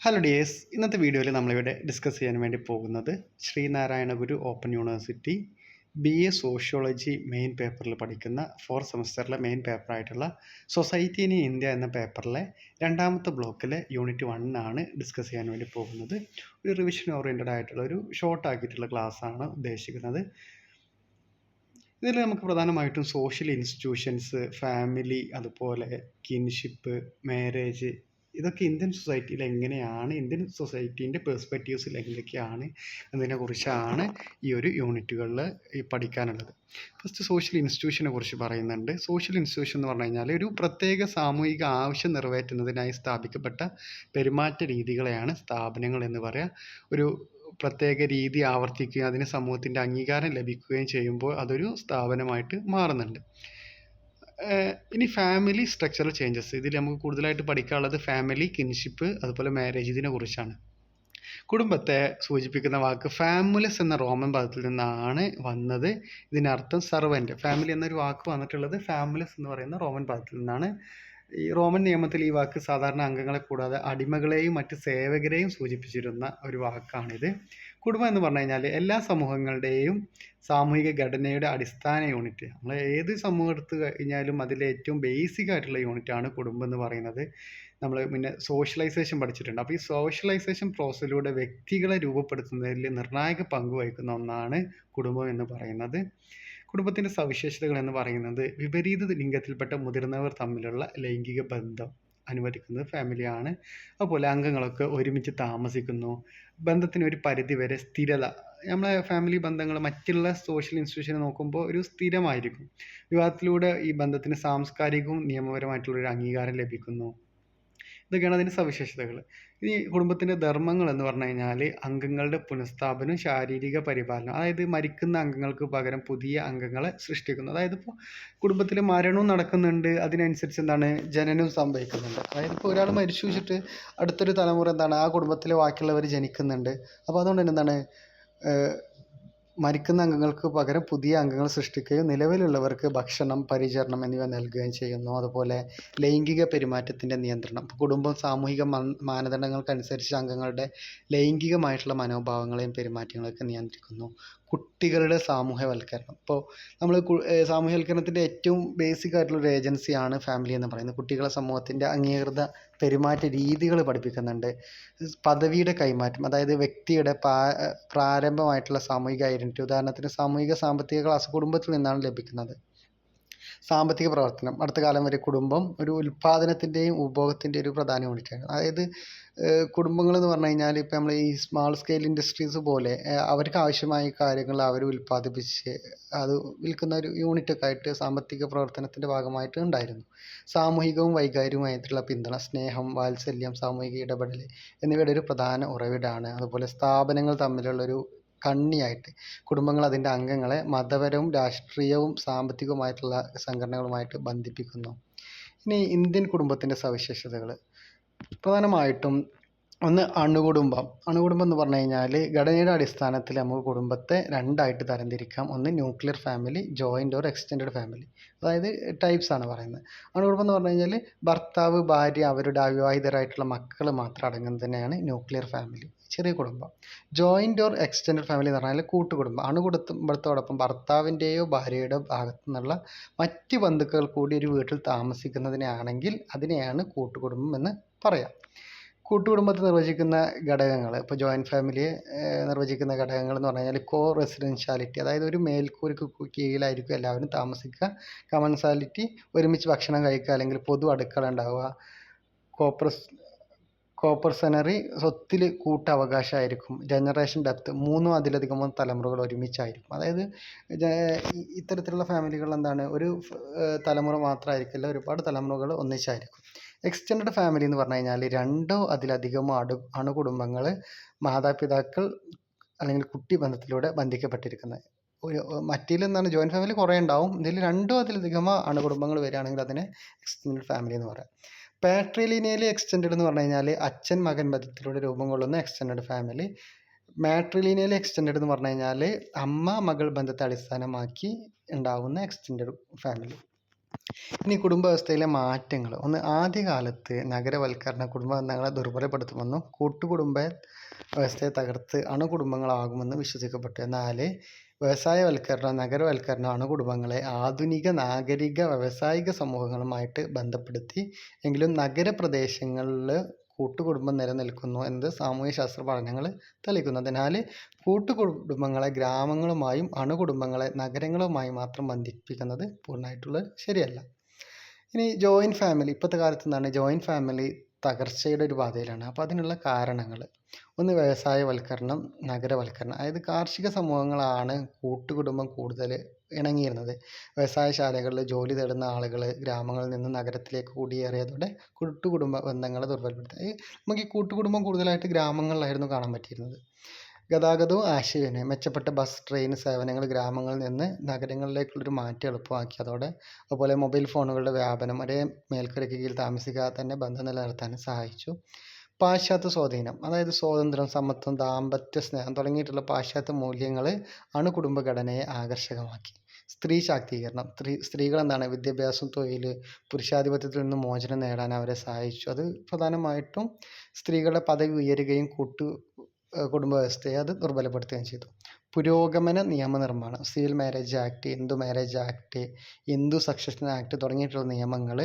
Hello dears ഇന്നത്തെ വീഡിയോയിൽ നമ്മളിവിടെ ഡിസ്കസ് ചെയ്യാൻ വേണ്ടി പോകുന്നത് Sreenarayana Guru open university B A sociology main പേപ്പറിൽ പഠിക്കുന്ന ഫോർ സെമസ്റ്ററിലെ മെയിൻ പേപ്പറായിട്ടുള്ള സൊസൈറ്റി ഇൻ ഇന്ത്യ എന്ന പേപ്പറിലെ രണ്ടാമത്തെ ബ്ലോക്കിലെ യൂണിറ്റ് വണ്ണാണ് ഡിസ്കസ് ചെയ്യാൻ വേണ്ടി പോകുന്നത്. ഒരു റിവിഷൻ ഓറിയന്റഡ് ആയിട്ടുള്ള ഒരു ഷോർട്ട് ആക്കിയിട്ടുള്ള ക്ലാസ്സാണ് ഉദ്ദേശിക്കുന്നത്. ഇതിൽ നമുക്ക് പ്രധാനമായിട്ടും സോഷ്യൽ ഇൻസ്റ്റിറ്റ്യൂഷൻസ് ഫാമിലി അതുപോലെ കിൻഷിപ്പ് മാരേജ് ഇതൊക്കെ ഇന്ത്യൻ സൊസൈറ്റിയിൽ എങ്ങനെയാണ് ഇന്ത്യൻ സൊസൈറ്റീന്റെ പേഴ്സ്പെക്റ്റീവ്സിൽ എന്തൊക്കെയാണ് എന്നതിനെക്കുറിച്ചാണ് ഈ ഒരു യൂണിറ്റുകളിൽ ഈ പഠിക്കാനുള്ളത്. ഫസ്റ്റ് സോഷ്യൽ ഇൻസ്റ്റിറ്റ്യൂഷനെ കുറിച്ച് പറയുന്നുണ്ട്. സോഷ്യൽ ഇൻസ്റ്റിറ്റ്യൂഷൻ എന്ന് പറഞ്ഞു കഴിഞ്ഞാൽ ഒരു പ്രത്യേക സാമൂഹിക ആവശ്യം നിറവേറ്റുന്നതിനായി സ്ഥാപിക്കപ്പെട്ട പെരുമാറ്റ രീതികളെയാണ് സ്ഥാപനങ്ങൾ എന്ന് പറയുക ഒരു പ്രത്യേക രീതി ആവർത്തിക്കുകയും അതിന് സമൂഹത്തിന്റെ അംഗീകാരം ലഭിക്കുകയും ചെയ്യുമ്പോൾ അതൊരു സ്ഥാപനമായിട്ട് മാറുന്നുണ്ട്. ഇനി ഫാമിലി സ്ട്രക്ചറൽ ചേഞ്ചസ് ഇതിൽ നമുക്ക് കൂടുതലായിട്ട് പഠിക്കാനുള്ളത് ഫാമിലി കിൻഷിപ്പ് അതുപോലെ മാരേജ് ഇതിനെ കുറിച്ചാണ്. കുടുംബത്തെ സൂചിപ്പിക്കുന്ന വാക്ക് ഫാമുലസ് എന്ന റോമൻ പദത്തിൽ നിന്നാണ് വന്നത്. ഇതിനർത്ഥം സർവന്റ് ഫാമിലി എന്നൊരു വാക്ക് വന്നിട്ടുള്ളത് ഫാമുലസ് എന്ന് പറയുന്ന റോമൻ പദത്തിൽ നിന്നാണ് ഈ റോമൻ നിയമത്തിൽ ഈ വാക്ക് സാധാരണ അംഗങ്ങളെ കൂടാതെ അടിമകളെയും മറ്റ് സേവകരെയും സൂചിപ്പിച്ചിരുന്ന ഒരു വാക്കാണിത്. കുടുംബം എന്ന് പറഞ്ഞു കഴിഞ്ഞാൽ എല്ലാ സമൂഹങ്ങളുടെയും സാമൂഹിക ഘടനയുടെ അടിസ്ഥാന യൂണിറ്റ്. നമ്മൾ ഏത് സമൂഹം എടുത്തു കഴിഞ്ഞാലും അതിലെ ഏറ്റവും ബേസിക് ആയിട്ടുള്ള യൂണിറ്റാണ് കുടുംബം എന്ന് പറയുന്നത്. നമ്മൾ പിന്നെ സോഷ്യലൈസേഷൻ പഠിച്ചിട്ടുണ്ട്. അപ്പോൾ ഈ സോഷ്യലൈസേഷൻ പ്രോസസ്സിലൂടെ വ്യക്തികളെ രൂപപ്പെടുത്തുന്നതിൽ നിർണായക പങ്ക് വഹിക്കുന്ന ഒന്നാണ് കുടുംബം എന്ന് പറയുന്നത്. കുടുംബത്തിന്റെ സവിശേഷതകൾ എന്ന് പറയുന്നത് വിപരീത ലിംഗത്തിൽപ്പെട്ട മുതിർന്നവർ തമ്മിലുള്ള ലൈംഗിക ബന്ധം അനുവദിക്കുന്നത് ഫാമിലിയാണ് അതുപോലെ അംഗങ്ങളൊക്കെ ഒരുമിച്ച് താമസിക്കുന്നു. ബന്ധത്തിന് ഒരു പരിധി വരെ സ്ഥിരത. നമ്മളെ ഫാമിലി ബന്ധങ്ങൾ മറ്റുള്ള സോഷ്യൽ ഇൻസ്റ്റിറ്റ്യൂഷനെ നോക്കുമ്പോൾ ഒരു സ്ഥിരമായിരിക്കും. വിവാഹത്തിലൂടെ ഈ ബന്ധത്തിന് സാംസ്കാരികവും നിയമപരമായിട്ടുള്ള ഒരു അംഗീകാരം ലഭിക്കുന്നു. ഇതൊക്കെയാണ് അതിന്റെ സവിശേഷതകൾ. ഇനി കുടുംബത്തിന്റെ ധർമ്മങ്ങൾ എന്ന് പറഞ്ഞു കഴിഞ്ഞാൽ അംഗങ്ങളുടെ പുനഃസ്ഥാപനം ശാരീരിക പരിപാലനം അതായത് മരിക്കുന്ന അംഗങ്ങൾക്ക് പകരം പുതിയ അംഗങ്ങളെ സൃഷ്ടിക്കുന്നു. അതായത് ഇപ്പോൾ കുടുംബത്തിൽ മരണവും നടക്കുന്നുണ്ട് അതിനനുസരിച്ച് എന്താണ് ജനനവും സംഭവിക്കുന്നുണ്ട്. അതായത് ഇപ്പോൾ ഒരാൾ മരിച്ചു വെച്ചിട്ട് അടുത്തൊരു തലമുറ എന്താണ് ആ കുടുംബത്തിലെ ബാക്കിയുള്ളവർ ജനിക്കുന്നുണ്ട്. അപ്പോൾ അതുകൊണ്ട് തന്നെ എന്താണ് മരിക്കുന്ന അംഗങ്ങൾക്ക് പകരം പുതിയ അംഗങ്ങൾ സൃഷ്ടിക്കുകയും നിലവിലുള്ളവർക്ക് ഭക്ഷണം പരിചരണം എന്നിവ നൽകുകയും ചെയ്യുന്നു. അതുപോലെ ലൈംഗിക പെരുമാറ്റത്തിന്റെ നിയന്ത്രണം. കുടുംബം സാമൂഹിക മാനദണ്ഡങ്ങൾക്കനുസരിച്ച് അംഗങ്ങളുടെ ലൈംഗികമായിട്ടുള്ള മനോഭാവങ്ങളെയും പെരുമാറ്റങ്ങളെയൊക്കെ നിയന്ത്രിക്കുന്നു. കുട്ടികളുടെ സാമൂഹ്യവൽക്കരണം. ഇപ്പോൾ നമ്മൾ സാമൂഹ്യവൽക്കരണത്തിന്റെ ഏറ്റവും ബേസിക് ആയിട്ടുള്ള ഒരു ഏജൻസിയാണ് ഫാമിലി എന്ന് പറയുന്നത്. കുട്ടികളെ സമൂഹത്തിന്റെ അംഗീകൃത പെരുമാറ്റ രീതികൾ പഠിപ്പിക്കുന്നുണ്ട്. പദവിയുടെ കൈമാറ്റം അതായത് വ്യക്തിയുടെ പ്രാരംഭമായിട്ടുള്ള സാമൂഹിക ഐഡന്റിറ്റി ഉദാഹരണത്തിന് സാമൂഹിക സാമ്പത്തിക ക്ലാസ് കുടുംബത്തിൽ നിന്നാണ് ലഭിക്കുന്നത്. സാമ്പത്തിക പ്രവർത്തനം അടുത്ത കാലം വരെ കുടുംബം ഒരു ഉൽപ്പാദനത്തിന്റെയും ഉപഭോഗത്തിന്റെയും ഒരു പ്രധാന യൂണിറ്റാണ് അതായത് കുടുംബങ്ങൾ എന്ന് പറഞ്ഞു കഴിഞ്ഞാൽ ഇപ്പം നമ്മൾ ഈ സ്മാൾ സ്കെയിൽ ഇൻഡസ്ട്രീസ് പോലെ അവർക്ക് ആവശ്യമായ കാര്യങ്ങൾ അവർ ഉൽപ്പാദിപ്പിച്ച് അത് വിൽക്കുന്ന ഒരു യൂണിറ്റൊക്കെ ആയിട്ട് സാമ്പത്തിക പ്രവർത്തനത്തിന്റെ ഭാഗമായിട്ട് ഉണ്ടായിരുന്നു. സാമൂഹികവും വൈകാരികവുമായിട്ടുള്ള പിന്തുണ സ്നേഹം വാത്സല്യം സാമൂഹിക ഇടപെടൽ എന്നിവയുടെ ഒരു പ്രധാന ഉറവിടമാണ് അതുപോലെ സ്ഥാപനങ്ങൾ തമ്മിലുള്ളൊരു കണ്ണിയായിട്ട്. കുടുംബങ്ങൾ അതിന്റെ അംഗങ്ങളെ മതപരവും രാഷ്ട്രീയവും സാമ്പത്തികവുമായിട്ടുള്ള സംഘടനകളുമായിട്ട് ബന്ധിപ്പിക്കുന്നു. ഇനി ഇന്ത്യൻ കുടുംബത്തിന്റെ സവിശേഷതകൾ പ്രധാനമായിട്ടും ഒന്ന് അണുകുടുംബം. അണുകുടുംബം എന്ന് പറഞ്ഞു കഴിഞ്ഞാൽ ഘടനയുടെ അടിസ്ഥാനത്തിൽ നമുക്ക് കുടുംബത്തെ രണ്ടായിട്ട് തരംതിരിക്കാം. ഒന്ന് nuclear family joint or extend family. അതായത് ടൈപ്സ് ആണ് പറയുന്നത്. അണുകുടുംബം എന്ന് പറഞ്ഞു കഴിഞ്ഞാൽ ഭർത്താവ് ഭാര്യ അവരുടെ അവിവാഹിതരായിട്ടുള്ള മക്കൾ മാത്രം അടങ്ങുന്നതിനെയാണ് ന്യൂക്ലിയർ ഫാമിലി. ചെറിയ കുടുംബം. ജോയിന്റ് ഓർ എക്സ്റ്റൻഡ് ഫാമിലി എന്ന് പറഞ്ഞാൽ കൂട്ടുകുടുംബം. അണുകുടുംബത്തോടൊപ്പം ഭർത്താവിന്റെയോ ഭാര്യയുടെയോ ഭാഗത്തു നിന്നുള്ള മറ്റ് ബന്ധുക്കൾ കൂടി ഒരു വീട്ടിൽ താമസിക്കുന്നതിനാണെങ്കിൽ അതിനെയാണ് കൂട്ടുകുടുംബം എന്ന് പറയാം. കൂട്ടുകുടുംബത്തെ നിർവചിക്കുന്ന ഘടകങ്ങൾ ഇപ്പോൾ ജോയിന്റ് ഫാമിലിയെ നിർവചിക്കുന്ന ഘടകങ്ങൾ എന്ന് പറഞ്ഞു കഴിഞ്ഞാൽ കോ റെസിഡൻഷ്യാലിറ്റി അതായത് ഒരു മേൽക്കൂരക്ക് കീഴിലായിരിക്കും എല്ലാവരും താമസിക്കുക. കമൻസാലിറ്റി ഒരുമിച്ച് ഭക്ഷണം കഴിക്കുക അല്ലെങ്കിൽ പൊതു അടുക്കള ഉണ്ടാവുക. കോപ്പറസ് കോപ്പർസനറി സ്വത്തിൽ കൂട്ടവകാശമായിരിക്കും. ജനറേഷൻ ഡെപ്ത് മൂന്നോ അതിലധികമോ തലമുറകൾ ഒരുമിച്ചായിരിക്കും. അതായത് ഇത്തരത്തിലുള്ള ഫാമിലികൾ എന്താണ്? ഒരു തലമുറ മാത്രമായിരിക്കില്ല ഒരുപാട് തലമുറകൾ ഒന്നിച്ചായിരിക്കും. എക്സ്റ്റെൻഡ് ഫാമിലി എന്ന് പറഞ്ഞു കഴിഞ്ഞാൽ രണ്ടോ അതിലധികമോ അടു അണുകുടുംബങ്ങൾ മാതാപിതാക്കൾ അല്ലെങ്കിൽ കുട്ടി ബന്ധത്തിലൂടെ ബന്ധിക്കപ്പെട്ടിരിക്കുന്നത്. ഒരു മറ്റേതിൽ എന്താണ്? ജോയിന്റ് ഫാമിലി കുറേ ഉണ്ടാവും. ഇതിൽ രണ്ടോ അതിലധികമോ അണുകുടുംബങ്ങൾ വരികയാണെങ്കിൽ അതിനെ എക്സ്റ്റെൻഡ് ഫാമിലി എന്ന് പറയാം. പാട്രിലിനിയലി എക്സ്റ്റെൻഡഡ് എന്ന് പറഞ്ഞു കഴിഞ്ഞാൽ അച്ഛൻ മകൻ ബന്ധത്തിലൂടെ രൂപം കൊള്ളുന്ന എക്സ്റ്റെൻഡഡ് ഫാമിലി മാട്രിലിനിയലി എക്സ്റ്റെൻഡഡ് എന്ന് പറഞ്ഞു കഴിഞ്ഞാൽ അമ്മ മകൾ ബന്ധത്തെ അടിസ്ഥാനമാക്കി ഉണ്ടാവുന്ന എക്സ്റ്റെൻഡഡ് ഫാമിലി ഇനി കുടുംബവ്യവസ്ഥയിലെ മാറ്റങ്ങൾ ഒന്ന് ആദ്യകാലത്ത് നഗരവൽക്കരണ കുടുംബ ബന്ധങ്ങളെ ദുർബലപ്പെടുത്തുമെന്നും കൂട്ടുകുടുംബ വ്യവസ്ഥയെ തകർത്ത് അണുകുടുംബങ്ങളാകുമെന്ന് വിശ്വസിക്കപ്പെട്ടു എന്നാൽ വ്യവസായവൽക്കരണം നഗരവൽക്കരണം അണുകുടുംബങ്ങളെ ആധുനിക നാഗരിക വ്യവസായിക സമൂഹങ്ങളുമായിട്ട് ബന്ധപ്പെടുത്തി. എങ്കിലും നഗരപ്രദേശങ്ങളിൽ കൂട്ടുകുടുംബം നിലനിൽക്കുന്നു എന്നത് സാമൂഹ്യശാസ്ത്ര പഠനങ്ങൾ തെളിയിക്കുന്നു. അതിനാൽ കൂട്ടുകുടുംബങ്ങളെ ഗ്രാമങ്ങളുമായും അണുകുടുംബങ്ങളെ നഗരങ്ങളുമായും മാത്രം ബന്ധിപ്പിക്കുന്നത് പൂർണമായിട്ടുള്ള ശരിയല്ല. ഇനി ജോയിന്റ് ഫാമിലി ഇപ്പോഴത്തെ കാലത്ത് എന്താണ്? ജോയിന്റ് ഫാമിലി തകർച്ചയുടെ ഒരു പാതയിലാണ്. അപ്പോൾ അതിനുള്ള കാരണങ്ങൾ ഒന്ന് വ്യവസായവൽക്കരണം നഗരവൽക്കരണം. അതായത് കാർഷിക സമൂഹങ്ങളാണ് കൂട്ടുകുടുംബം കൂടുതൽ ഇണങ്ങിയിരുന്നത്. വ്യവസായശാലകളിൽ ജോലി തേടുന്ന ആളുകൾ ഗ്രാമങ്ങളിൽ നിന്ന് നഗരത്തിലേക്ക് കുടിയേറിയതോടെ കൂട്ടുകുടുംബ ബന്ധങ്ങളെ ദുർബലപ്പെടുത്തി. നമുക്ക് ഈ കൂട്ടുകുടുംബം കൂടുതലായിട്ട് ഗ്രാമങ്ങളിലായിരുന്നു കാണാൻ പറ്റിയിരുന്നത്. ഗതാഗതവും ആശയവിനിമയം മെച്ചപ്പെട്ട ബസ് ട്രെയിൻ സേവനങ്ങൾ ഗ്രാമങ്ങളിൽ നിന്ന് നഗരങ്ങളിലേക്കുള്ളൊരു മാറ്റം എളുപ്പമാക്കിയതോടെ അതുപോലെ മൊബൈൽ ഫോണുകളുടെ വ്യാപനം ഒരേ മേൽക്കരയ്ക്ക് കീഴിൽ താമസിക്കാതെ തന്നെ ബന്ധം നിലനിർത്താൻ സഹായിച്ചു. പാശ്ചാത്യ സ്വാധീനം അതായത് സ്വാതന്ത്ര്യം സമത്വം ദാമ്പത്യ സ്നേഹം തുടങ്ങിയിട്ടുള്ള പാശ്ചാത്യ മൂല്യങ്ങൾ ആണ് കുടുംബഘടനയെ ആകർഷകമാക്കി. സ്ത്രീ ശാക്തീകരണം സ്ത്രീ സ്ത്രീകൾ എന്താണ് വിദ്യാഭ്യാസം തൊഴിൽ പുരുഷാധിപത്യത്തിൽ നിന്ന് മോചനം നേടാൻ അവരെ സഹായിച്ചു. അത് പ്രധാനമായിട്ടും സ്ത്രീകളുടെ പദവി ഉയരുകയും കൂട്ടു കുടുംബ വ്യവസ്ഥയെ അത് ദുർബലപ്പെടുത്തുകയും ചെയ്തു. പുരോഗമന നിയമനിർമ്മാണം civil marriage act Hindu marriage act Hindu succession act തുടങ്ങിയിട്ടുള്ള നിയമങ്ങൾ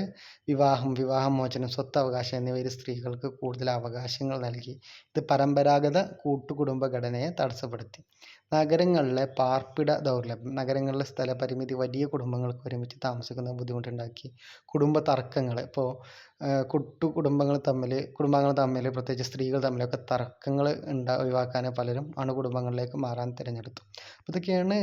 വിവാഹം വിവാഹമോചനം സ്വത്തവകാശം എന്നിവയിൽ സ്ത്രീകൾക്ക് കൂടുതൽ അവകാശങ്ങൾ നൽകി. ഇത് പരമ്പരാഗത കൂട്ടുകുടുംബ ഘടനയെ തടസ്സപ്പെടുത്തി. നഗരങ്ങളിലെ പാർപ്പിട ദൗർലഭ്യം നഗരങ്ങളിലെ സ്ഥലപരിമിതി വലിയ കുടുംബങ്ങൾക്ക് ഒരുമിച്ച് താമസിക്കുന്ന ബുദ്ധിമുട്ടുണ്ടാക്കി. കുടുംബ തർക്കങ്ങൾ ഇപ്പോൾ കുട്ടു കുടുംബങ്ങൾ തമ്മിൽ കുടുംബങ്ങൾ തമ്മിൽ പ്രത്യേകിച്ച് സ്ത്രീകൾ തമ്മിലൊക്കെ തർക്കങ്ങൾ ഉണ്ടാ ഒഴിവാക്കാൻ പലരും അണുകുടുംബങ്ങളിലേക്ക് മാറാൻ തിരഞ്ഞെടുത്തു. അപ്പോൾ ഇതൊക്കെയാണ്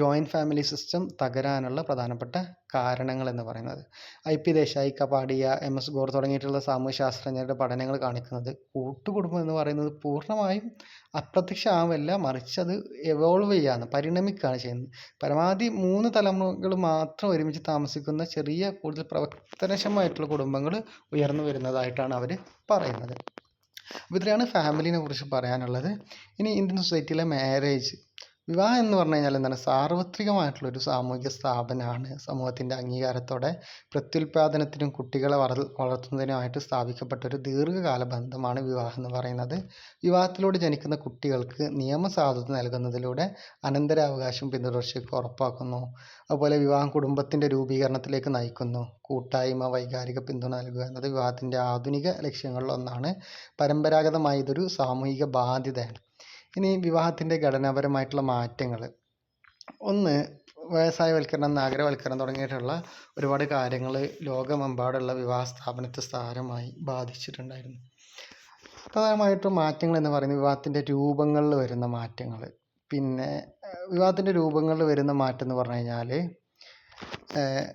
ജോയിന്റ് ഫാമിലി സിസ്റ്റം തകരാനുള്ള പ്രധാനപ്പെട്ട കാരണങ്ങൾ എന്ന് പറയുന്നത്. I P Desai Kapadia M S Gore തുടങ്ങിയിട്ടുള്ള സാമൂഹ്യശാസ്ത്രജ്ഞരുടെ പഠനങ്ങൾ കാണിക്കുന്നത്. കൂട്ടുകുടുംബം എന്ന് പറയുന്നത് പൂർണമായും അപ്രത്യക്ഷമാവല്ല മറിച്ച് അത് എവോൾവ് ചെയ്യാണ് പരിണമിക്കുകയാണ് ചെയ്യുന്നത്. പരമാവധി മൂന്ന് തലമുറകൾ മാത്രം ഒരുമിച്ച് താമസിക്കുന്ന ചെറിയ കൂടുതൽ പ്രവർത്തനക്ഷമമായിട്ടുള്ള കുടുംബങ്ങൾ ഉയർന്നു വരുന്നതായിട്ടാണ് അവർ പറയുന്നത്. അപ്പോൾ ഇത്രയാണ് ഫാമിലിനെ കുറിച്ച് പറയാനുള്ളത്. ഇനി ഇന്ത്യൻ സൊസൈറ്റിയിലെ മാരേജ് വിവാഹം എന്ന് പറഞ്ഞു കഴിഞ്ഞാൽ എന്താണ്? സാർവത്രികമായിട്ടുള്ളൊരു സാമൂഹിക സ്ഥാപനമാണ്. സമൂഹത്തിന്റെ അംഗീകാരത്തോടെ പ്രത്യുൽപാദനത്തിനും കുട്ടികളെ വളർ വളർത്തുന്നതിനുമായിട്ട് സ്ഥാപിക്കപ്പെട്ട ഒരു ദീർഘകാല ബന്ധമാണ് വിവാഹം എന്ന് പറയുന്നത്. വിവാഹത്തിലൂടെ ജനിക്കുന്ന കുട്ടികൾക്ക് നിയമസാധുത നൽകുന്നതിലൂടെ അനന്തരാവകാശം പിന്തുടർച്ചയ്ക്ക് ഉറപ്പാക്കുന്നു. അതുപോലെ വിവാഹം കുടുംബത്തിന്റെ രൂപീകരണത്തിലേക്ക് നയിക്കുന്നു. കൂട്ടായ്മ വൈകാരിക പിന്തുണ നൽകുക എന്നത് വിവാഹത്തിന്റെ ആധുനിക ലക്ഷ്യങ്ങളിൽ ഒന്നാണ് പരമ്പരാഗതമായി ഇതൊരു സാമൂഹിക ബാധ്യതയാണ്. ഇനി വിവാഹത്തിന്റെ ഘടനാപരമായിട്ടുള്ള മാറ്റങ്ങൾ. ഒന്ന് വ്യവസായവൽക്കരണം നഗരവൽക്കരണം തുടങ്ങിയിട്ടുള്ള ഒരുപാട് കാര്യങ്ങൾ ലോകമെമ്പാടുള്ള വിവാഹ സ്ഥാപനത്തെ സാരമായി ബാധിച്ചിട്ടുണ്ടായിരുന്നു. പ്രധാനമായിട്ടും മാറ്റങ്ങൾ എന്ന് പറയുന്നത് വിവാഹത്തിന്റെ രൂപങ്ങളിൽ വരുന്ന മാറ്റങ്ങൾ. പിന്നെ വിവാഹത്തിന്റെ രൂപങ്ങളിൽ വരുന്ന മാറ്റം എന്ന് പറഞ്ഞു കഴിഞ്ഞാൽ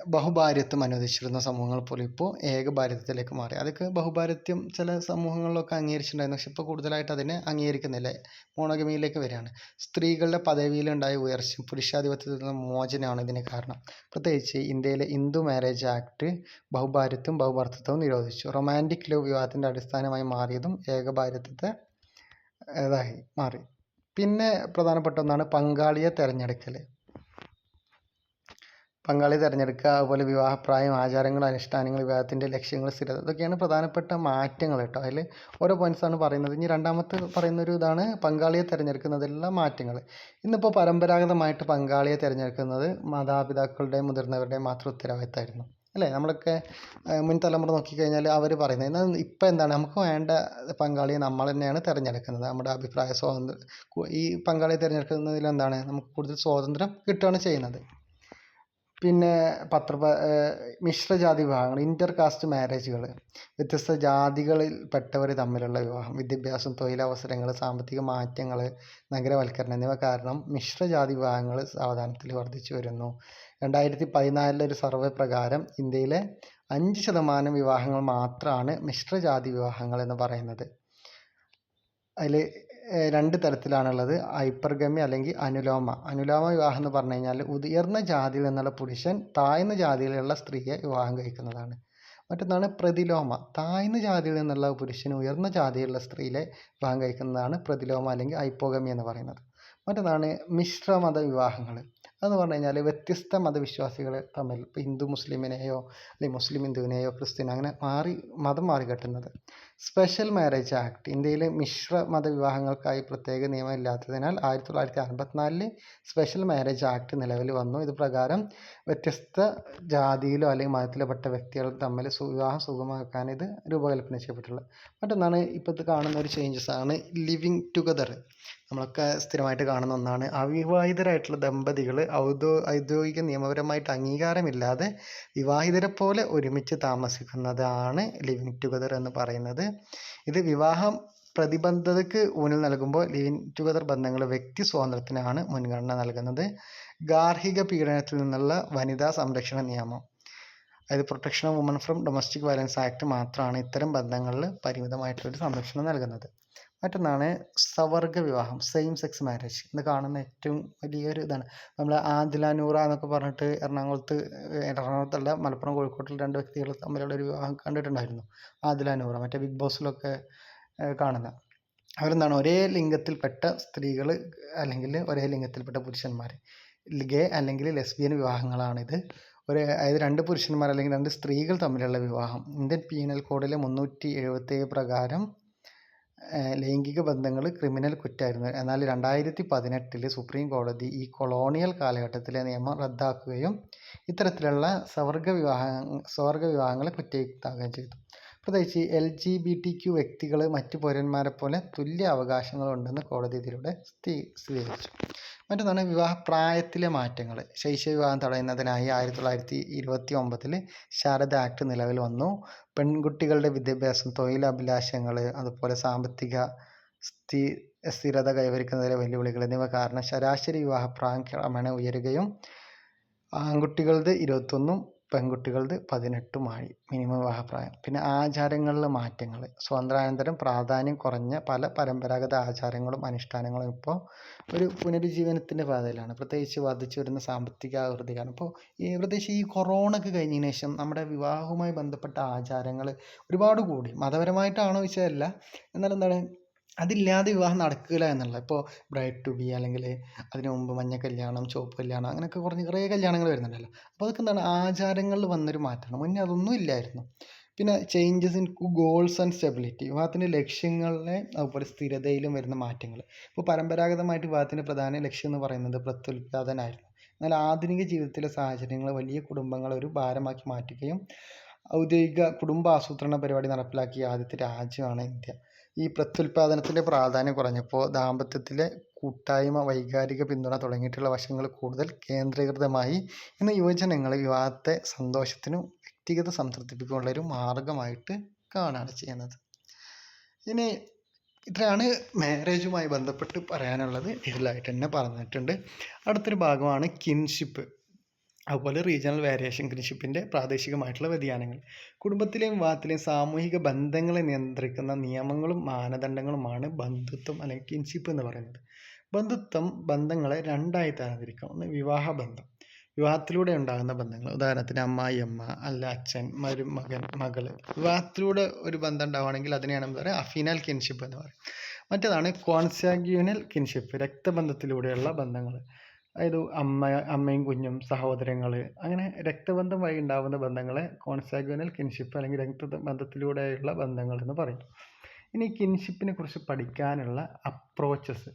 ബഹുഭാര്യത്വം അനുവദിച്ചിരുന്ന സമൂഹങ്ങൾ പോലും ഇപ്പോൾ ഏകഭാരതത്തിലേക്ക് മാറി. അതൊക്കെ ബഹുഭാര്യത്വം ചില സമൂഹങ്ങളിലൊക്കെ അംഗീകരിച്ചിട്ടുണ്ടായിരുന്നു. പക്ഷെ ഇപ്പോൾ കൂടുതലായിട്ട് അതിനെ അംഗീകരിക്കുന്നില്ല. മോണോഗമിയിലേക്ക് വരികയാണ്. സ്ത്രീകളുടെ പദവിയിലുണ്ടായ ഉയർച്ച പുരുഷാധിപത്യത്തിൽ നിന്ന് മോചനമാണ് ഇതിന് കാരണം. പ്രത്യേകിച്ച് ഇന്ത്യയിലെ ഹിന്ദു മാരേജ് ആക്ട് ബഹുഭാര്യത്വം ബഹുഭർത്തത്വവും നിരോധിച്ചു. റൊമാന്റിക് ലവ് വിവാഹത്തിന്റെ അടിസ്ഥാനമായി മാറിയതും ഏകഭാരതത്തെ ഇതായി മാറി. പിന്നെ പ്രധാനപ്പെട്ട ഒന്നാണ് പങ്കാളിയെ തിരഞ്ഞെടുക്കൽ പങ്കാളി തിരഞ്ഞെടുക്കുക അതുപോലെ വിവാഹപ്രായം ആചാരങ്ങൾ അനുഷ്ഠാനങ്ങൾ വിവാഹത്തിന്റെ ലക്ഷ്യങ്ങൾ സ്ഥിരത ഇതൊക്കെയാണ് പ്രധാനപ്പെട്ട മാറ്റങ്ങൾ കേട്ടോ. അതിൽ ഓരോ പോയിന്റ്സാണ് പറയുന്നത്. ഇനി രണ്ടാമത്തെ പറയുന്ന ഒരു ഇതാണ് പങ്കാളിയെ തിരഞ്ഞെടുക്കുന്നതിലുള്ള മാറ്റങ്ങൾ. ഇന്നിപ്പോൾ പരമ്പരാഗതമായിട്ട് പങ്കാളിയെ തിരഞ്ഞെടുക്കുന്നത് മാതാപിതാക്കളുടെ മുതിർന്നവരുടെ മാത്രം ഉത്തരവാദിത്തമായിരുന്നു. അല്ലേ? നമ്മളൊക്കെ മുൻ തലമുറ നോക്കിക്കഴിഞ്ഞാൽ അവർ പറയുന്നത് എന്നാൽ ഇപ്പം എന്താണ്? നമുക്ക് വേണ്ട പങ്കാളിയെ നമ്മൾ തന്നെയാണ് തിരഞ്ഞെടുക്കുന്നത്. നമ്മുടെ അഭിപ്രായ സ്വാതന്ത്ര്യം ഈ പങ്കാളിയെ തിരഞ്ഞെടുക്കുന്നതിൽ എന്താണ്? നമുക്ക് കൂടുതൽ സ്വാതന്ത്ര്യം കിട്ടുകയാണ് ചെയ്യുന്നത്. പിന്നെ പത്ര മിശ്രജാതി വിവാഹങ്ങൾ ഇന്റർ കാസ്റ്റ് മാരേജുകൾ വ്യത്യസ്ത ജാതികളിൽ പെട്ടവർ തമ്മിലുള്ള വിവാഹം വിദ്യാഭ്യാസം തൊഴിലവസരങ്ങൾ സാമ്പത്തിക മാറ്റങ്ങൾ നഗരവൽക്കരണം എന്നിവ കാരണം മിശ്രജാതി വിവാഹങ്ങൾ സാവധാനത്തിൽ വർദ്ധിച്ചു വരുന്നു. രണ്ടായിരത്തി പതിനാലിലെ ഒരു സർവേ പ്രകാരം ഇന്ത്യയിലെ അഞ്ച് ശതമാനം വിവാഹങ്ങൾ മാത്രമാണ് മിശ്രജാതി വിവാഹങ്ങൾ എന്ന് പറയുന്നത്. അതിൽ രണ്ട് തരത്തിലാണുള്ളത്. ഹൈപ്പർഗമി അല്ലെങ്കിൽ അനുലോമ. അനുലോമ വിവാഹം എന്ന് പറഞ്ഞു കഴിഞ്ഞാൽ ഉയർന്ന ജാതിയിൽ നിന്നുള്ള പുരുഷൻ താഴ്ന്ന ജാതിയിലുള്ള സ്ത്രീയെ വിവാഹം കഴിക്കുന്നതാണ്. മറ്റൊന്നാണ് പ്രതിലോമ. താഴ്ന്ന ജാതിയിൽ നിന്നുള്ള പുരുഷൻ ഉയർന്ന ജാതിയിലുള്ള സ്ത്രീയെ വിവാഹം കഴിക്കുന്നതാണ് പ്രതിലോമ അല്ലെങ്കിൽ ഹൈപ്പോഗമി എന്ന് പറയുന്നത്. മറ്റൊന്നാണ് മിശ്രമത വിവാഹങ്ങൾ. അതെന്ന് പറഞ്ഞു കഴിഞ്ഞാൽ വ്യത്യസ്ത മതവിശ്വാസികൾ തമ്മിൽ ഇപ്പോൾ ഹിന്ദു മുസ്ലിമിനെയോ അല്ലെങ്കിൽ മുസ്ലിം ഹിന്ദുവിനെയോ ക്രിസ്ത്യൻ അങ്ങനെ മാറി മതം മാറി കെട്ടുന്നത് സ്പെഷ്യൽ മാരേജ് ആക്ട് ഇന്ത്യയിലെ മിശ്ര മതവിവാഹങ്ങൾക്കായി പ്രത്യേക നിയമം ഇല്ലാത്തതിനാൽ ആയിരത്തി തൊള്ളായിരത്തി അൻപത്തിനാലിൽ സ്പെഷ്യൽ മാരേജ് ആക്ട് നിലവിൽ വന്നു. ഇത് പ്രകാരം വ്യത്യസ്ത ജാതിയിലോ അല്ലെങ്കിൽ മതത്തിലോ പെട്ട വ്യക്തികൾ തമ്മിൽ വിവാഹം സുഗമമാക്കാൻ ഇത് രൂപകൽപ്പന ചെയ്യപ്പെട്ടുള്ളത് മറ്റൊന്നാണ് ഇപ്പോഴത്തെ കാണുന്ന ഒരു ചേഞ്ചസ് ആണ് ലിവിങ് ടുഗദർ നമ്മളൊക്കെ സ്ഥിരമായിട്ട് കാണുന്ന ഒന്നാണ്. അവിവാഹിതരായിട്ടുള്ള ദമ്പതികൾ ഔദ്യോ ഔദ്യോഗിക നിയമപരമായിട്ട് അംഗീകാരമില്ലാതെ വിവാഹിതരെ പോലെ ഒരുമിച്ച് താമസിക്കുന്നതാണ് ലിവിങ് ടുഗദർ എന്ന് പറയുന്നത്. ഇത് വിവാഹം പ്രതിബദ്ധതയ്ക്ക് ഊന്നൽ നൽകുമ്പോൾ ലിവിങ് ടുഗദർ ബന്ധങ്ങൾ വ്യക്തി സ്വാതന്ത്ര്യത്തിനാണ് മുൻഗണന നൽകുന്നത്. ഗാർഹിക പീഡനത്തിൽ നിന്നുള്ള വനിതാ സംരക്ഷണ നിയമം. അതായത് protection of women from domestic violence act മാത്രമാണ് ഇത്തരം ബന്ധങ്ങളിൽ പരിമിതമായിട്ടുള്ളൊരു സംരക്ഷണം നൽകുന്നത്. മറ്റൊന്നാണ് സവർഗ വിവാഹം സെയിം സെക്സ് മാരേജ് ഇന്ന് കാണുന്ന ഏറ്റവും വലിയൊരു ഇതാണ്. നമ്മൾ ആദില നൂറ എന്നൊക്കെ പറഞ്ഞിട്ട് എറണാകുളത്ത് എറണാകുളത്തല്ല മലപ്പുറം കോഴിക്കോട്ടിൽ രണ്ട് വ്യക്തികൾ തമ്മിലുള്ള ഒരു വിവാഹം കണ്ടിട്ടുണ്ടായിരുന്നു. ആദില നൂറ മറ്റേ ബിഗ് ബോസിലൊക്കെ കാണുന്ന. അവരെന്താണ്? ഒരേ ലിംഗത്തിൽപ്പെട്ട സ്ത്രീകൾ അല്ലെങ്കിൽ ഒരേ ലിംഗത്തിൽപ്പെട്ട പുരുഷന്മാർ ഗേ അല്ലെങ്കിൽ ലെസ്ബിയൻ വിവാഹങ്ങളാണിത്. ഒരു അതായത് രണ്ട് പുരുഷന്മാർ അല്ലെങ്കിൽ രണ്ട് സ്ത്രീകൾ തമ്മിലുള്ള വിവാഹം. ഇന്ത്യൻ പീനൽ കോഡിലെ മുന്നൂറ്റി എഴുപത്തേഴ് പ്രകാരം ലൈംഗിക ബന്ധങ്ങൾ ക്രിമിനൽ കുറ്റമായിരുന്നു എന്നാൽ രണ്ടായിരത്തി പതിനെട്ടിൽ സുപ്രീം കോടതി ഈ കൊളോണിയൽ കാലഘട്ടത്തിലെ നിയമം റദ്ദാക്കുകയും ഇത്തരത്തിലുള്ള സവർഗ വിവാഹ സ്വർഗ വിവാഹങ്ങളെ കുറ്റയുക്താകുകയും ചെയ്തു. പ്രത്യേകിച്ച് L G B T Q വ്യക്തികൾ മറ്റു പൗരന്മാരെ പോലെ തുല്യ അവകാശങ്ങളുണ്ടെന്ന് കോടതി ഇതിലൂടെ സ്ഥി സ്ഥിരീകരിച്ചു. മറ്റൊന്നാണ് വിവാഹ പ്രായത്തിലെ മാറ്റങ്ങൾ ശൈശവ വിവാഹം തടയുന്നതിനായി ആയിരത്തി തൊള്ളായിരത്തി ഇരുപത്തി ഒമ്പതിൽ ശാരദ ആക്ട് നിലവിൽ വന്നു. പെൺകുട്ടികളുടെ വിദ്യാഭ്യാസം തൊഴിലഭിലാഷങ്ങൾ അതുപോലെ സാമ്പത്തിക സ്ഥി സ്ഥിരത കൈവരിക്കുന്നതിലെ വെല്ലുവിളികൾ എന്നിവ കാരണം ശരാശരി വിവാഹപ്രായം ക്രമേണ ഉയരുകയും ആൺകുട്ടികളുടെ ഇരുപത്തൊന്നും പെൺകുട്ടികളുടെ പതിനെട്ടുമായി മിനിമം വിവാഹപ്രായം പിന്നെ ആചാരങ്ങളിലെ മാറ്റങ്ങൾ സ്വാതന്ത്ര്യാനന്തരം പ്രാധാന്യം കുറഞ്ഞ പല പരമ്പരാഗത ആചാരങ്ങളും അനുഷ്ഠാനങ്ങളും ഇപ്പോൾ ഒരു പുനരുജ്ജീവനത്തിന്റെ പാതയിലാണ്. പ്രത്യേകിച്ച് വർദ്ധിച്ചു വരുന്ന സാമ്പത്തിക അഭിവൃദ്ധി കാരണം ഇപ്പോൾ ഈ പ്രത്യേകിച്ച് ഈ കൊറോണക്ക് കഴിഞ്ഞതിന് ശേഷം നമ്മുടെ വിവാഹവുമായി ബന്ധപ്പെട്ട ആചാരങ്ങൾ ഒരുപാട് കൂടി. മതപരമായിട്ടാണോ ചോദിച്ചാൽ എന്നാൽ എന്താണ് അതില്ലാതെ വിവാഹം നടക്കില്ല എന്നുള്ള ഇപ്പോൾ ബ്രൈഡ് ടു ബി അല്ലെങ്കിൽ അതിനു മുമ്പ് മഞ്ഞ കല്യാണം ചുവപ്പ് കല്യാണം അങ്ങനെയൊക്കെ കുറഞ്ഞ് കുറേ കല്യാണങ്ങൾ വരുന്നുണ്ടല്ലോ. അപ്പോൾ അതൊക്കെ എന്താണ്? ആചാരങ്ങളിൽ വന്നൊരു മാറ്റമാണ്. മുന്നേ അതൊന്നും ഇല്ലായിരുന്നു. പിന്നെ changes in goals and stability വിവാഹത്തിന്റെ ലക്ഷ്യങ്ങളിലെ അതുപോലെ സ്ഥിരതയിലും വരുന്ന മാറ്റങ്ങൾ. ഇപ്പോൾ പരമ്പരാഗതമായിട്ട് വിവാഹത്തിന്റെ പ്രധാന ലക്ഷ്യം എന്ന് പറയുന്നത് പ്രത്യുൽപാദനമായിരുന്നു എന്നാൽ ആധുനിക ജീവിതത്തിലെ സാഹചര്യങ്ങൾ വലിയ കുടുംബങ്ങളെ ഒരു ഭാരമാക്കി മാറ്റുകയും ഔദ്യോഗിക കുടുംബ ആസൂത്രണ പരിപാടി നടപ്പിലാക്കിയ ആദ്യത്തെ രാജ്യമാണ് ഇന്ത്യ. ഈ പ്രത്യുൽപാദനത്തിന്റെ പ്രാധാന്യം കുറഞ്ഞപ്പോൾ ദാമ്പത്യത്തിലെ കൂട്ടായ്മ വൈകാരിക പിന്തുണ തുടങ്ങിയിട്ടുള്ള വശങ്ങൾ കൂടുതൽ കേന്ദ്രീകൃതമായി ഇന്ന് യുവജനങ്ങൾ വിവാഹത്തെ സന്തോഷത്തിനും വ്യക്തിഗത സംതൃപ്തിക്കുമുള്ള ഒരു മാർഗമായിട്ട് കാണുകയാണ് ചെയ്യുന്നത്. ഇനി ഇത്രയാണ് മാരേജുമായി ബന്ധപ്പെട്ട് പറയാനുള്ളത്. ഇതിലായിട്ട് തന്നെ പറഞ്ഞിട്ടുണ്ട്. അടുത്തൊരു ഭാഗമാണ് കിൻഷിപ്പ് അതുപോലെ റീജിയണൽ വേരിയേഷൻ കൃഷിപ്പിന്റെ പ്രാദേശികമായിട്ടുള്ള വ്യതിയാനങ്ങൾ. കുടുംബത്തിലെയും വിവാഹത്തിലെയും സാമൂഹിക ബന്ധങ്ങളെ നിയന്ത്രിക്കുന്ന നിയമങ്ങളും മാനദണ്ഡങ്ങളുമാണ് ബന്ധുത്വം അല്ലെങ്കിൽ കിൻഷിപ്പ് എന്ന് പറയുന്നത്. ബന്ധുത്വം ബന്ധങ്ങളെ രണ്ടായി തരംതിരിക്കാം. ഒന്ന് വിവാഹ ബന്ധം. വിവാഹത്തിലൂടെ ഉണ്ടാകുന്ന ബന്ധങ്ങൾ. ഉദാഹരണത്തിന് അമ്മായി അമ്മ അല്ല അച്ഛൻ മരുമകൻ മകൾ. വിവാഹത്തിലൂടെ ഒരു ബന്ധം ഉണ്ടാവുകയാണെങ്കിൽ അതിനെയാണ് നമ്മൾ പറയുക? അഫീനൽ കിൻഷിപ്പ് എന്ന് പറയും. മറ്റേതാണ് കോൺസാഗ്യൂനൽ കിൻഷിപ്പ് രക്തബന്ധത്തിലൂടെയുള്ള ബന്ധങ്ങൾ. അതായത് അമ്മ അമ്മയും കുഞ്ഞും സഹോദരങ്ങൾ അങ്ങനെ രക്തബന്ധം വഴി ഉണ്ടാകുന്ന ബന്ധങ്ങളെ കോൺസാഗ്വനൽ കിൻഷിപ്പ് അല്ലെങ്കിൽ രക്തബന്ധത്തിലൂടെയുള്ള ബന്ധങ്ങൾ എന്ന് പറയും. ഇനി കിൻഷിപ്പിനെ കുറിച്ച് പഠിക്കാനുള്ള അപ്രോച്ചസ്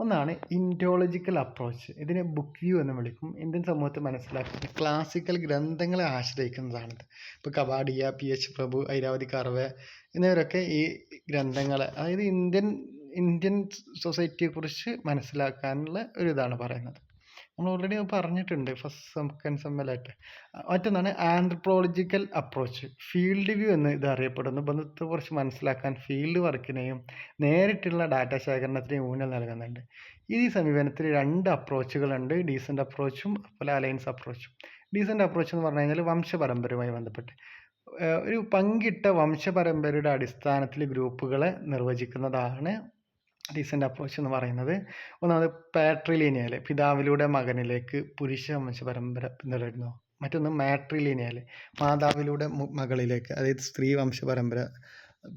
ഒന്നാണ് ഇൻഡോളജിക്കൽ അപ്രോച്ച് ഇതിനെ ബുക്ക് വ്യൂ എന്ന് വിളിക്കും. ഇന്ത്യൻ സമൂഹത്തെ മനസ്സിലാക്കുന്ന ക്ലാസിക്കൽ ഗ്രന്ഥങ്ങളെ ആശ്രയിക്കുന്നതാണിത്. ഇപ്പോൾ കബാഡിയ പി എച്ച് പ്രഭു ഐരാവതി കർവെ എന്നിവരൊക്കെ ഈ ഗ്രന്ഥങ്ങളെ അതായത് ഇന്ത്യൻ ഇന്ത്യൻ സൊസൈറ്റിയെക്കുറിച്ച് മനസ്സിലാക്കാനുള്ള ഒരു ഇതാണ് പറയുന്നത്. നമ്മൾ ഓൾറെഡി പറഞ്ഞിട്ടുണ്ട്. ഫസ്റ്റ് സെക്കൻഡ് സെമ്മിലായിട്ട് മറ്റൊന്നാണ് ആന്ത്രപ്രോളജിക്കൽ അപ്രോച്ച് ഫീൽഡ് വ്യൂ എന്ന് ഇത് അറിയപ്പെടുന്നു. ബന്ധത്തെക്കുറിച്ച് മനസ്സിലാക്കാൻ ഫീൽഡ് വർക്കിനെയും നേരിട്ടുള്ള ഡാറ്റ ശേഖരണത്തിനെയും ഊന്നൽ നൽകുന്നുണ്ട്. ഈ സമീപനത്തിൽ രണ്ട് അപ്രോച്ചുകളുണ്ട് ഡീസന്റ് അപ്രോച്ചും അതുപോലെ അലയൻസ് അപ്രോച്ചും ഡീസന്റ് അപ്രോച്ച് എന്ന് പറഞ്ഞു കഴിഞ്ഞാൽ വംശപരമ്പരയുമായി ബന്ധപ്പെട്ട്. ഒരു പങ്കിട്ട വംശപരമ്പരയുടെ അടിസ്ഥാനത്തിൽ ഗ്രൂപ്പുകളെ നിർവചിക്കുന്നതാണ് ഡീസന്റ് അപ്രോച്ച് എന്ന് പറയുന്നത്. ഒന്നാമത് പാട്രിലീനിയൽ പിതാവിലൂടെ മകനിലേക്ക് പുരുഷ വംശ പരമ്പര പിന്തുടരുന്നു. മറ്റൊന്ന് മാട്രിലീനിയൽ മാതാവിലൂടെ മകളിലേക്ക് അതായത് സ്ത്രീ വംശ പരമ്പര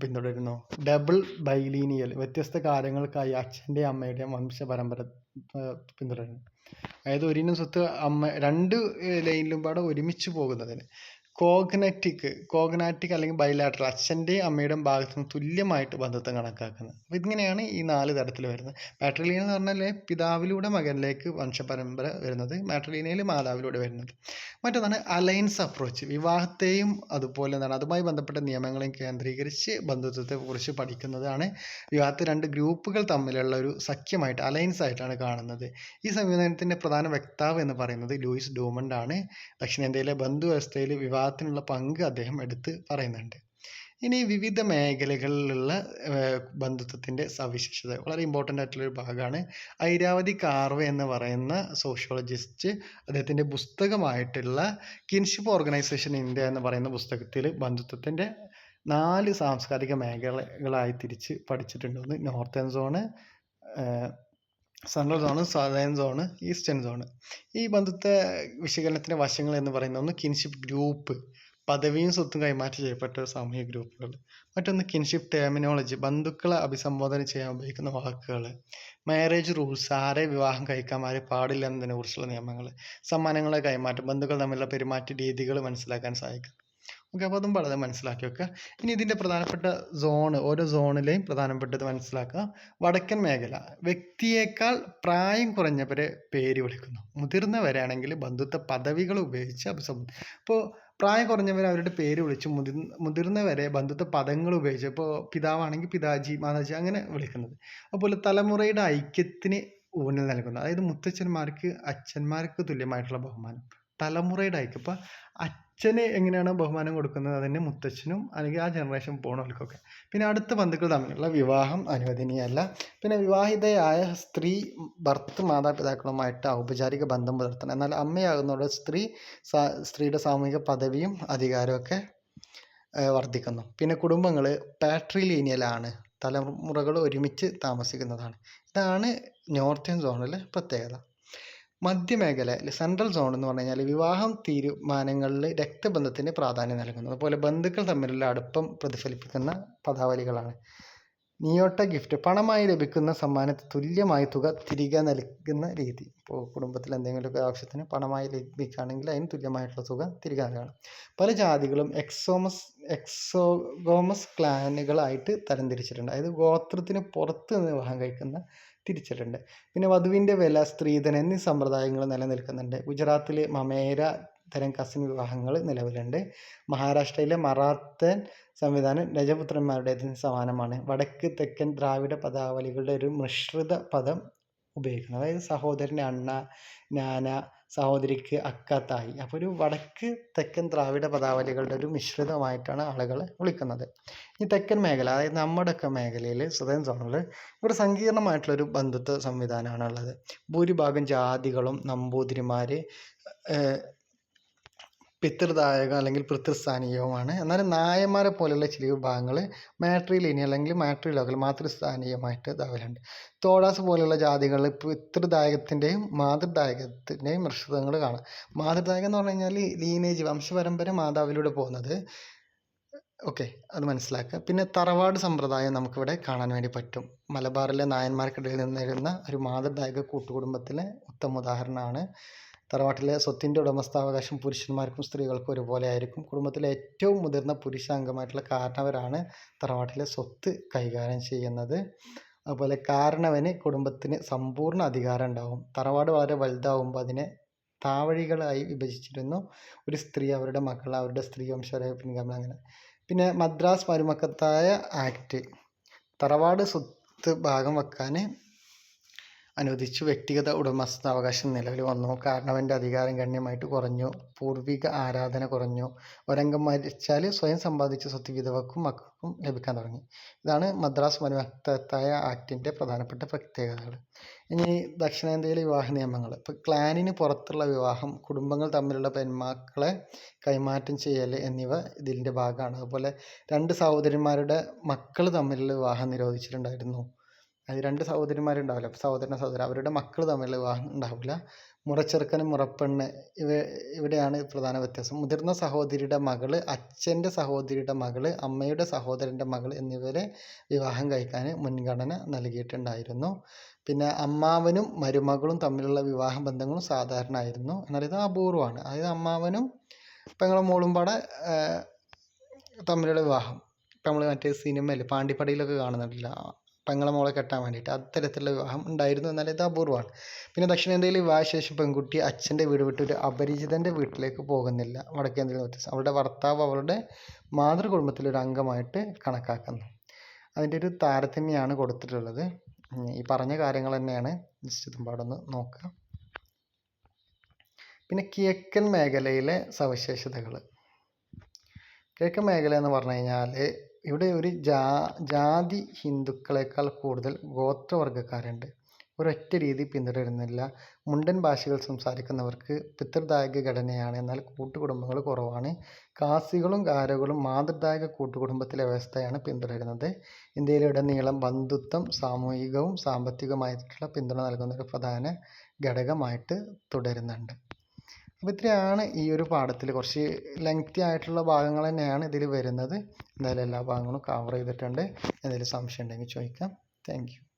പിന്തുടരുന്നു. ഡബിൾ ബൈലീനിയൽ വ്യത്യസ്ത കാര്യങ്ങൾക്കായി അച്ഛന്റെയും അമ്മയുടെയും വംശ പരമ്പര പിന്തുടരുന്നു. അതായത് ഒരിനം സ്വത്ത് അമ്മ രണ്ട് ലൈനിലും പാടെ ഒരുമിച്ച് പോകുന്നതിന്. കോഗ്നറ്റിക് കോഗ്നാറ്റിക് അല്ലെങ്കിൽ ബൈലാട്രൽ അച്ഛന്റെയും അമ്മയുടെയും ഭാഗത്ത് നിന്ന് തുല്യമായിട്ട് ബന്ധത്തെ കണക്കാക്കുന്നത്. അപ്പോൾ ഇങ്ങനെയാണ് ഈ നാല് തരത്തിൽ വരുന്നത്. മാട്രിലീൻ എന്ന് പറഞ്ഞാൽ പിതാവിലൂടെ മകനിലേക്ക് വംശപരമ്പര വരുന്നത്. മാട്രിലീനയിൽ മാതാവിലൂടെ വരുന്നത്. മറ്റൊന്നാണ് അലയൻസ് അപ്രോച്ച് വിവാഹത്തെയും അതുപോലെ എന്താണ് അതുമായി ബന്ധപ്പെട്ട നിയമങ്ങളെയും കേന്ദ്രീകരിച്ച് ബന്ധുത്വത്തെ ബന്ധുത്വത്തെക്കുറിച്ച് പഠിക്കുന്നതാണ്. വിവാഹത്തെ രണ്ട് ഗ്രൂപ്പുകൾ തമ്മിലുള്ള ഒരു സഖ്യമായിട്ട് അലയൻസ് ആയിട്ടാണ് കാണുന്നത്. ഈ സംവിധാനത്തിന്റെ പ്രധാന വക്താവ് എന്ന് പറയുന്നത് ലൂയിസ് ഡൂമണ്ട് ആണ്. ദക്ഷിണേന്ത്യയിലെ ബന്ധു വ്യവസ്ഥയിൽ വിവാഹത്തിനുള്ള പങ്ക് അദ്ദേഹം എടുത്ത് പറയുന്നുണ്ട്. ഇനി വിവിധ മേഖലകളിലുള്ള ബന്ധുത്വത്തിന്റെ സവിശേഷത വളരെ ഇമ്പോർട്ടന്റ് ആയിട്ടുള്ള ഒരു ഭാഗമാണ്. ഐരാവതി കാർവ് എന്ന് പറയുന്ന സോഷ്യോളജിസ്റ്റ് അദ്ദേഹത്തിന്റെ പുസ്തകമായിട്ടുള്ള കിൻഷിപ്പ് ഓർഗനൈസേഷൻ ഇന്ത്യ എന്ന് പറയുന്ന പുസ്തകത്തിൽ ബന്ധുത്വത്തിന്റെ നാല് സാംസ്കാരിക മേഖലകളായി തിരിച്ച് പഠിച്ചിട്ടുണ്ട്. Northern zone central zone southern zone eastern zone ഈ ബന്ധുത്വ വിശകലനത്തിന്റെ വശങ്ങൾ എന്ന് പറയുന്ന ഒന്ന് കിൻഷിപ്പ് ഗ്രൂപ്പ് പദവിയും സ്വത്തും കൈമാറ്റം ചെയ്യപ്പെട്ട സാമൂഹിക ഗ്രൂപ്പുകൾ. മറ്റൊന്ന് കിൻഷിപ്പ് ടെർമിനോളജി ബന്ധുക്കളെ അഭിസംബോധന ചെയ്യാൻ ഉപയോഗിക്കുന്ന വാക്കുകൾ മാരേജ് റൂൾസ് ആരെ വിവാഹം കഴിക്കാൻ ആരെ പാടില്ല എന്നതിനെ കുറിച്ചുള്ള നിയമങ്ങൾ സമ്മാനങ്ങളെ കൈമാറ്റം ബന്ധുക്കൾ തമ്മിലുള്ള പെരുമാറ്റ രീതികൾ മനസ്സിലാക്കാൻ സഹായിക്കും. ഓക്കെ അപ്പോൾ അതും വളരെ മനസ്സിലാക്കി വെക്കുക ഇനി ഇതിന്റെ പ്രധാനപ്പെട്ട സോണ് ഓരോ സോണിലെയും പ്രധാനപ്പെട്ടത് മനസ്സിലാക്കുക. വടക്കൻ മേഖല വ്യക്തിയേക്കാൾ പ്രായം കുറഞ്ഞവരെ പേര് വിളിക്കുന്നു. മുതിർന്നവരാണെങ്കിൽ ബന്ധുത്വ പദവികൾ ഉപയോഗിച്ച് അഭിസംബോധന ഇപ്പോൾ പ്രായം കുറഞ്ഞവർ അവരുടെ പേര് വിളിച്ച് മുതിർ മുതിർന്നവരെ ബന്ധുത്വ പദങ്ങൾ ഉപയോഗിച്ച് ഇപ്പോൾ പിതാവാണെങ്കിൽ പിതാജി മാതാജി അങ്ങനെ വിളിക്കുന്നത്. അതുപോലെ തലമുറയുടെ ഐക്യത്തിന് ഊന്നൽ നൽകുന്നു അതായത് മുത്തച്ഛന്മാർക്ക് അച്ഛന്മാർക്ക് തുല്യമായിട്ടുള്ള ബഹുമാനം. തലമുറയുടെ ഐക്യം ഇപ്പം അച്ഛന് എങ്ങനെയാണ് ബഹുമാനം കൊടുക്കുന്നത്? അതന്നെ മുത്തച്ഛനും അല്ലെങ്കിൽ ആ ജനറേഷൻ പോണവർക്കൊക്കെ. പിന്നെ അടുത്ത ബന്ധുക്കൾ തമ്മിലുള്ള വിവാഹം അനുവദനീയമല്ല. പിന്നെ വിവാഹിതയായ സ്ത്രീ ഭർത്ത് മാതാപിതാക്കളുമായിട്ട് ഔപചാരിക ബന്ധം പുലർത്തണം. എന്നാൽ അമ്മയാകുന്നതോടെ സ്ത്രീ സ്ത്രീയുടെ സാമൂഹിക പദവിയും അധികാരമൊക്കെ വർദ്ധിക്കുന്നു. പിന്നെ കുടുംബങ്ങൾ പാട്രിലീനിയലാണ്. തലമുറകൾ ഒരുമിച്ച് താമസിക്കുന്നതാണ്. ഇതാണ് നോർത്തേൺ സോണിലെ പ്രത്യേകത. മധ്യമേഖല സെൻട്രൽ സോൺ എന്ന് പറഞ്ഞു കഴിഞ്ഞാൽ വിവാഹം തീരുമാനങ്ങളിൽ രക്തബന്ധത്തിന് പ്രാധാന്യം നൽകുന്നു. അതുപോലെ ബന്ധുക്കൾ തമ്മിലുള്ള അടുപ്പം പ്രതിഫലിപ്പിക്കുന്ന പദാവലികളാണ്. നിയോട്ട ഗിഫ്റ്റ് പണമായി ലഭിക്കുന്ന സമ്മാനത്തിന് തുല്യമായ തുക തിരികെ നൽകുന്ന രീതി. ഇപ്പോൾ കുടുംബത്തിൽ എന്തെങ്കിലുമൊക്കെ ആവശ്യത്തിന് പണമായി ലഭിക്കുകയാണെങ്കിൽ അതിന് തുല്യമായിട്ടുള്ള തുക തിരികെ നൽകണം. പല ജാതികളും എക്സോമസ് എക്സോഗോമസ് ക്ലാനുകളായിട്ട് തരംതിരിച്ചിട്ടുണ്ട്. അതായത് ഗോത്രത്തിന് പുറത്ത് നിന്ന് വിവാഹം കഴിക്കുന്ന തിരിച്ചിട്ടുണ്ട്. പിന്നെ വധുവിന്റെ വില സ്ത്രീധനം എന്നീ സമ്പ്രദായങ്ങൾ നിലനിൽക്കുന്നുണ്ട്. ഗുജറാത്തിലെ മമേര തരം കസിൻ വിവാഹങ്ങൾ നിലവിലുണ്ട്. മഹാരാഷ്ട്രയിലെ മറാത്തൻ സംവിധാനം രജപുത്രന്മാരുടേതിന് സമാനമാണ്. വടക്ക് തെക്കൻ ദ്രാവിഡ പദാവലികളുടെ ഒരു മിശ്രിത പദം ഉപയോഗിക്കുന്നത് അതായത് സഹോദരൻ അണ്ണ നാന സഹോദരിക്ക് അക്ക തായി അപ്പോൾ ഒരു വടക്ക് തെക്കൻ ദ്രാവിഡ പദാവലികളുടെ ഒരു മിശ്രിതമായിട്ടാണ് ആളുകളെ വിളിക്കുന്നത്. ഈ തെക്കൻ മേഖല അതായത് നമ്മുടെ നമ്മുടെയൊക്കെ മേഖലയിൽ സുധൻ സോണിൽ ഇവിടെ സങ്കീർണമായിട്ടുള്ളൊരു ബന്ധുത്വ സംവിധാനമാണ് ഉള്ളത് ഭൂരിഭാഗം ജാതികളും നമ്പൂതിരിമാർ പിതൃദായകം അല്ലെങ്കിൽ പിതൃസ്ഥാനീയവുമാണ്. എന്നാലും നായന്മാരെ പോലെയുള്ള ചില വിഭാഗങ്ങൾ മാട്രിലീനി അല്ലെങ്കിൽ മാട്രി ലോക്കൽ മാതൃസ്ഥാനീയമായിട്ട് ഇതാവലുണ്ട്. തോടാസ് പോലെയുള്ള ജാതികളിൽ പിതൃദായകത്തിന്റെയും മാതൃദായകത്തിന്റെയും മിശ്രിതങ്ങൾ കാണാം. മാതൃദായകം എന്ന് പറഞ്ഞു കഴിഞ്ഞാൽ ലീനേജ് വംശപരമ്പര മാതാവിലൂടെ പോകുന്നത്. ഓക്കെ അത് മനസ്സിലാക്കുക. പിന്നെ തറവാട് സമ്പ്രദായം നമുക്കിവിടെ കാണാൻ വേണ്ടി പറ്റും. മലബാറിലെ നായന്മാർക്കിടയിൽ നിന്നിരുന്ന ഒരു മാതൃദായക കൂട്ടുകുടുംബത്തിലെ ഉത്തമ ഉദാഹരണമാണ് തറവാട്ടിലെ സ്വത്തിന്റെ ഉടമസ്ഥാവകാശം പുരുഷന്മാർക്കും സ്ത്രീകൾക്കും ഒരുപോലെ ആയിരിക്കും. കുടുംബത്തിലെ ഏറ്റവും മുതിർന്ന പുരുഷ അംഗമായിട്ടുള്ള കാരണവരാണ് തറവാട്ടിലെ സ്വത്ത് കൈകാര്യം ചെയ്യുന്നത്. അതുപോലെ കാരണവന് കുടുംബത്തിന് സമ്പൂർണ അധികാരം ഉണ്ടാവും. തറവാട് വളരെ വലുതാവുമ്പോൾ അതിനെ താവഴികളായി വിഭജിച്ചിരുന്നു. ഒരു സ്ത്രീ അവരുടെ മക്കൾ അവരുടെ സ്ത്രീ വംശരെ പിൻഗാമി അങ്ങനെ. പിന്നെ മദ്രാസ് മരുമക്കത്തായ ആക്ട്. തറവാട് സ്വത്ത് ഭാഗം വെക്കാൻ അനുവദിച്ചു വ്യക്തിഗത ഉടമസ്ഥാവകാശം നിലവിൽ വന്നു. കാരണവന്റെ അധികാരം ഗണ്യമായിട്ട് കുറഞ്ഞു. പൂർവിക ആരാധന കുറഞ്ഞു. ഒരംഗം മരിച്ചാൽ സ്വയം സമ്പാദിച്ച സ്വത്ത് വിധവക്കും മക്കൾക്കും ലഭിക്കാൻ തുടങ്ങി. ഇതാണ് മദ്രാസ് മനുഭക്തത്തായ ആക്ടിന്റെ പ്രധാനപ്പെട്ട പ്രത്യേകതകൾ ഇനി ദക്ഷിണേന്ത്യയിലെ വിവാഹ നിയമങ്ങൾ ഇപ്പോൾ ക്ലാനിന് പുറത്തുള്ള വിവാഹം കുടുംബങ്ങൾ തമ്മിലുള്ള പെൺമക്കളെ കൈമാറ്റം ചെയ്യൽ എന്നിവ ഇതിന്റെ ഭാഗമാണ്. അതുപോലെ രണ്ട് സഹോദരന്മാരുടെ മക്കൾ തമ്മിലുള്ള വിവാഹം നിരോധിച്ചിട്ടുണ്ടായിരുന്നു. അത് രണ്ട് സഹോദരിമാരുണ്ടാവില്ല. സഹോദരൻ സഹോദരൻ അവരുടെ മക്കൾ തമ്മിൽ വിവാഹം ഉണ്ടാവില്ല. മുറച്ചെറുക്കനും മുറപ്പെണ്ണ് ഇവ ഇവിടെയാണ് പ്രധാന വ്യത്യാസം. മുതിർന്ന സഹോദരിയുടെ മകൾ അച്ഛന്റെ സഹോദരിയുടെ മകൾ അമ്മയുടെ സഹോദരന്റെ മകൾ എന്നിവരെ വിവാഹം കഴിക്കാൻ മുൻഗണന നൽകിയിട്ടുണ്ടായിരുന്നു. പിന്നെ അമ്മാവനും മരുമകളും തമ്മിലുള്ള വിവാഹ ബന്ധങ്ങളും സാധാരണ ആയിരുന്നു എന്നാൽ ഇത് അപൂർവമാണ്. അതായത് അമ്മാവനും പെങ്ങളും മോളും പാടെ തമ്മിലുള്ള വിവാഹം. ഇപ്പം നമ്മൾ മറ്റേ സിനിമയിൽ പാണ്ടിപ്പടിയിലൊക്കെ കാണുന്നുണ്ടല്ലോ. പെങ്ങളെ മോളെ കെട്ടാൻ വേണ്ടിയിട്ട് അത്തരത്തിലുള്ള വിവാഹം ഉണ്ടായിരുന്നു എന്നാൽ ഇത് അപൂർവമാണ്. പിന്നെ ദക്ഷിണേന്ത്യയിൽ വിവാഹശേഷം പെൺകുട്ടി അച്ഛന്റെ വീട് വിട്ട് ഒരു അപരിചിതന്റെ വീട്ടിലേക്ക് പോകുന്നില്ല. വടക്കേന്ത്യയിൽ വ്യത്യാസം അവളുടെ ഭർത്താവ് അവളുടെ മാതൃകുടുംബത്തിലെ ഒരു അംഗമായിട്ട് കണക്കാക്കുന്നു. അതിന്റെ ഒരു താരതമ്യമാണ് കൊടുത്തിട്ടുള്ളത്. ഈ പറഞ്ഞ കാര്യങ്ങൾ തന്നെയാണ് ജസ്റ്റ് ഇതുമ്പാടൊന്ന് നോക്കുക. പിന്നെ കിഴക്കൻ മേഖലയിലെ സവിശേഷതകൾ. കിഴക്കൻ മേഖല എന്ന് പറഞ്ഞു കഴിഞ്ഞാൽ ഇവിടെ ഒരു ജാ ജാതി ഹിന്ദുക്കളെക്കാൾ കൂടുതൽ ഗോത്രവർഗക്കാരുണ്ട്. ഒരൊറ്റ രീതി പിന്തുടരുന്നില്ല. മുണ്ടൻ ഭാഷകൾ സംസാരിക്കുന്നവർക്ക് പിതൃദായക ഘടനയാണ് എന്നാൽ കൂട്ടുകുടുംബങ്ങൾ കുറവാണ്. കാസികളും ഗാരകളും മാതൃദായക കൂട്ടുകുടുംബത്തിലെ വ്യവസ്ഥയാണ് പിന്തുടരുന്നത്. ഇന്ത്യയിലുടനീളം ബന്ധുത്വം സാമൂഹികവും സാമ്പത്തികവുമായിട്ടുള്ള പിന്തുണ നൽകുന്ന ഒരു പ്രധാന ഘടകമായിട്ട് തുടരുന്നുണ്ട്. അപ്പോൾ ഇത്രയാണ് ഈ ഒരു പാഠത്തിൽ കുറച്ച് ലെങ്തി ആയിട്ടുള്ള ഭാഗങ്ങൾ തന്നെയാണ് ഇതിൽ വരുന്നത്. എന്തായാലും എല്ലാ ഭാഗങ്ങളും കവർ ചെയ്തിട്ടുണ്ട്. എന്തെങ്കിലും സംശയം ഉണ്ടെങ്കിൽ ചോദിക്കാം. താങ്ക്